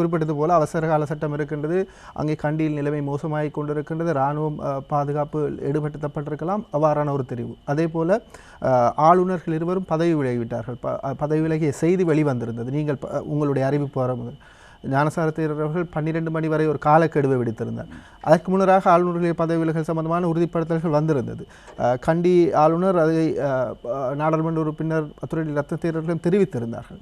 குறிப்பிட்டது போல அவசர கால சட்டம் இருக்கின்றது. அங்கே கண்டியில் நிலைமை மோசமாகி கொண்டிருக்கின்றது. இராணுவம் பாதுகாப்பு ஈடுபடுத்தப்பட்டிருக்கலாம் அவ்வாறான ஒரு தெரிவு. அதே போல ஆளுநர்கள் இருவரும் பதவி விலகிவிட்டார்கள். ப- பதவி விலகிய செய்தி வெளிவந்திருந்தது. நீங்கள் ப- உங்களுடைய அறிவிப்பு வர முதல். ஞானசார பன்னிரெண்டு மணி வரை ஒரு காலக்கெடுவை விடுத்திருந்தார். அதற்கு முன்னராக ஆளுநர்களுடைய பதவி விலகல் சம்பந்தமான உறுதிப்படுத்தல்கள் வந்திருந்தது. கண்டி ஆளுநர் அதை நாடாளுமன்ற உறுப்பினர் அத்துறை ரத்த தேரர்களும் தெரிவித்திருந்தார்கள்.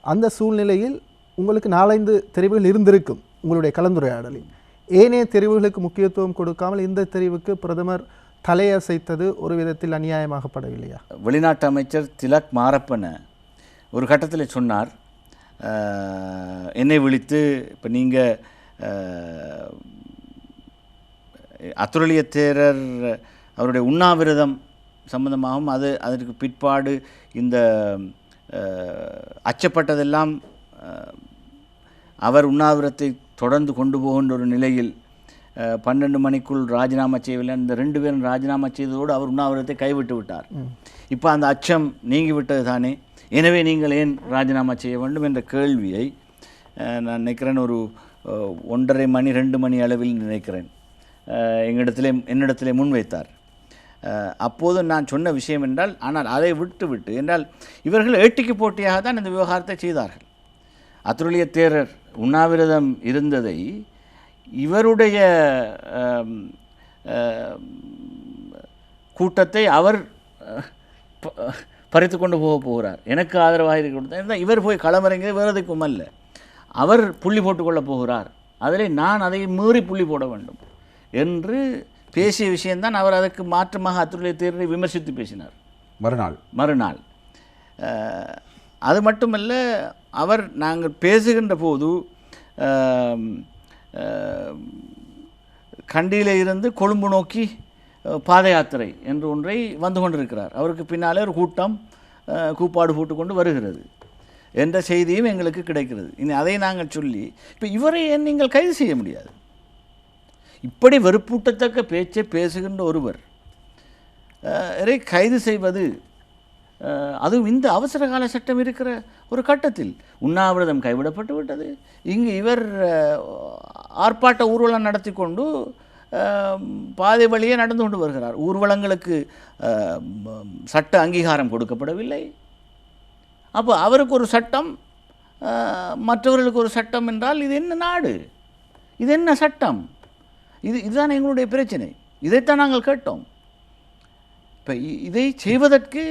அந்த சூழ்நிலையில் உங்களுக்கு நாலைந்து தெரிவுகள் இருந்திருக்கும் உங்களுடைய கலந்துரையாடலில். ஏனைய தெரிவுகளுக்கு முக்கியத்துவம் கொடுக்காமல் இந்த தெரிவுக்கு பிரதமர் தலையசைத்தது ஒரு விதத்தில் அநியாயமாகப்படவில்லையா? வெளிநாட்டு அமைச்சர் திலக் மாரப்பன ஒரு கட்டத்தில் சொன்னார் என்னை விழித்து இப்போ நீங்கள் அத்துரலிய தேரர் அவருடைய உண்ணாவிரதம் சம்பந்தமாகவும் அது அதற்கு பிற்பாடு இந்த அச்சப்பட்டதெல்லாம் அவர் உண்ணாவிரத்தை தொடர்ந்து கொண்டு போகின்ற ஒரு நிலையில் பன்னெண்டு மணிக்குள் ராஜினாமா செய்யவில்லை. இந்த ரெண்டு பேரும் ராஜினாமா செய்ததோடு அவர் உண்ணாவிரத்தை கைவிட்டு விட்டார். இப்போ அந்த அச்சம் நீங்கிவிட்டது தானே? எனவே நீங்கள் ஏன் ராஜினாமா செய்ய வேண்டும் என்ற கேள்வியை நான் நினைக்கிறேன் ஒரு ஒன்றரை மணி ரெண்டு மணி அளவில் நினைக்கிறேன். எங்களிடத்திலே என்னிடத்திலே முன்வைத்தார். அப்போது நான் சொன்ன விஷயம் என்றால் ஆனால் அதை விட்டு விட்டு என்றால் இவர்கள் ஏட்டிக்கு போட்டியாக தான் இந்த விவகாரத்தை செய்தார்கள். அத்துருளிய தேரர் உண்ணாவிரதம் இருந்ததை இவருடைய கூட்டத்தை அவர் பறித்து கொண்டு போக போகிறார். எனக்கு ஆதரவாக இருக்கிறது. இவர் போய் களமிறங்கியது வேறு எதுக்கும் அல்ல. அவர் புள்ளி போட்டுக்கொள்ளப் போகிறார். அதில் நான் அதை மீறி புள்ளி போட வேண்டும் என்று பேசிய விஷயம்தான் அவர் அதற்கு மாற்றமாக அத்துருளிய தேரரை விமர்சித்து பேசினார். மறுநாள். மறுநாள். அது மட்டுமல்ல அவர் நாங்கள் பேசுகின்ற போது கண்டியில் இருந்து கொழும்பு நோக்கி பாதயாத்திரை பாத யாத்திரை என்று ஒன்றை வந்து கொண்டிருக்கிறார். அவருக்கு பின்னாலே ஒரு கூட்டம் கூப்பாடு போட்டுக்கொண்டு வருகிறது. என்ற செய்தியும் எங்களுக்கு கிடைக்கிறது. இனி அதை நாங்கள் சொல்லி இப்போ இவரை ஏன் நீங்கள் கைது செய்ய முடியாது? இப்படி வெறுப்பூட்டத்தக்க பேச்சை பேசுகின்ற ஒருவர் கைது செய்வது அதுவும் இந்த அவசர கால சட்டம் இருக்கிற ஒரு கட்டத்தில் உண்ணாவிரதம் கைவிடப்பட்டு விட்டது. இங்கு இவர் ஆர்ப்பாட்ட ஊர்வலம் நடத்தி கொண்டு பாதை வழியே நடந்து கொண்டு வருகிறார். ஊர்வலங்களுக்கு சட்ட அங்கீகாரம் கொடுக்கப்படவில்லை. அப்போ அவருக்கு ஒரு சட்டம் மற்றவர்களுக்கு ஒரு சட்டம் என்றால் இது என்ன நாடு? இது என்ன சட்டம்? இது இதுதான் எங்களுடைய பிரச்சனை. இதைத்தான் நாங்கள் கேட்டோம். இப்போ இதை செய்வதற்கு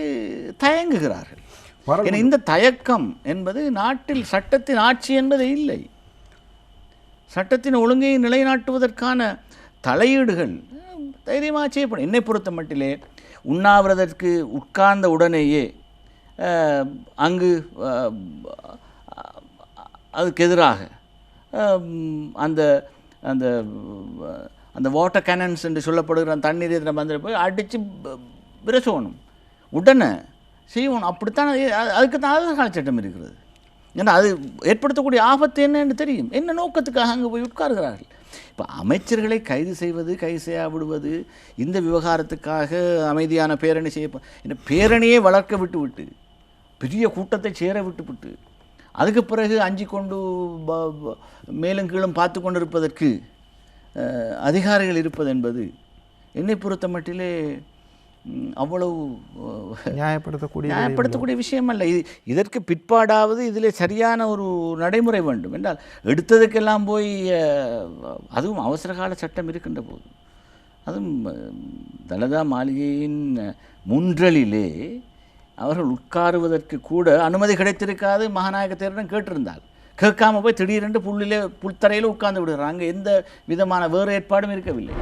தயங்குகிறார்கள். ஏன்னா இந்த தயக்கம் என்பது நாட்டில் சட்டத்தின் ஆட்சி என்பது இல்லை. சட்டத்தின் ஒழுங்கை நிலைநாட்டுவதற்கான தலையீடுகள் தைரியமாக செய்யப்படும். என்னை பொறுத்த மட்டிலே உண்ணாவிரதற்கு உட்கார்ந்த உடனேயே அங்கு அதுக்கு எதிராக அந்த அந்த அந்த வாட்டர் கேனன்ஸ் என்று சொல்லப்படுகிற அந்த தண்ணீர் எதிர வந்து போய் அடித்து பிரசோனும். உடனே செய்வோம் அப்படித்தான் அதுக்கு தான் அவசரகால சட்டம் இருக்கிறது. ஏன்னா அது ஏற்படுத்தக்கூடிய ஆபத்து என்னன்னு தெரியும். என்ன நோக்கத்துக்காக அங்கே போய் உட்கார்கிறார்கள்? இப்போ அமைச்சர்களை கைது செய்வது கைது செய்யா விடுவது இந்த விவகாரத்துக்காக அமைதியான பேரணி செய்ய இந்த பேரணியை வளர்க்க விட்டு விட்டு பெரிய கூட்டத்தை சேர விட்டு விட்டு அதுக்கு பிறகு அஞ்சு கொண்டு மேலும் கீழும் பார்த்து கொண்டிருப்பதற்கு அதிகாரிகள் இருப்பது என்பது என்னை பொறுத்த மட்டிலே அவ்வளவு நியாயப்படுத்தக்கூடிய நியாயப்படுத்தக்கூடிய விஷயம் அல்ல இது இதற்கு பிற்பாடாவது இதில் சரியான ஒரு நடைமுறை வேண்டும். என்றால் எடுத்ததுக்கெல்லாம் போய் அதுவும் அவசரகால சட்டம் இருக்கின்ற போது அதுவும் தலதா மாளிகையின் முன்றலிலே அவர்கள் உட்காருவதற்கு கூட அனுமதி கிடைத்திருக்காது. மகாநாயக தேரிடம் கேட்டிருந்தால். கேட்காம போய் திடீரென்று புல்லிலே புல்தரையில் உட்கார்ந்து விடுகிறாங்க எந்த விதமான வேறு ஏற்பாடும் இருக்கவில்லை.